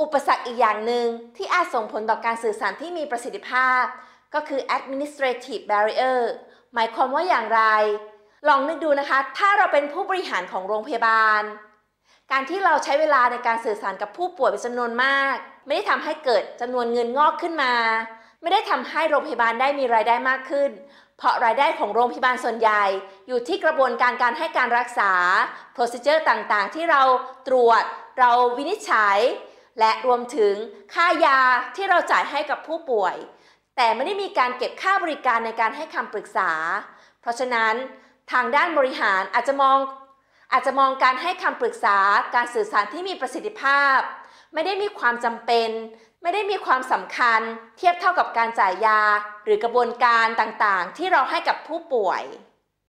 อุปสรรคอีกอย่างหนึ่งที่อาจส่งผลต่อการสื่อสารที่มีประสิทธิภาพ ก็คือ administrative barrier หมายความว่าอย่างไร ลองนึกดูนะคะ ถ้าเราเป็นผู้บริหารของโรงพยาบาล การที่เราใช้เวลาในการสื่อสารกับผู้ป่วยเป็นจำนวนมาก ไม่ได้ทำให้เกิดจำนวนเงินงอกขึ้นมา ไม่ได้ทำให้โรงพยาบาลได้มีรายได้มากขึ้น เพราะรายได้ของโรงพยาบาลส่วนใหญ่ อยู่ที่กระบวนการการให้การรักษา procedure ต่างๆ ที่เราตรวจ เราวินิจฉัย และรวมถึงค่ายาที่เราจ่ายให้กับผู้ป่วย แต่ไม่ได้มีการเก็บค่าบริการในการให้คำปรึกษา เพราะฉะนั้นทางด้านบริหารอาจจะมองอาจจะมองการให้คำปรึกษาการสื่อสารที่มีประสิทธิภาพ ไม่ได้มีความจำเป็น ไม่ได้มีความสำคัญ เทียบเท่ากับการจ่ายยา หรือกระบวนการต่างๆ ที่เราให้กับผู้ป่วย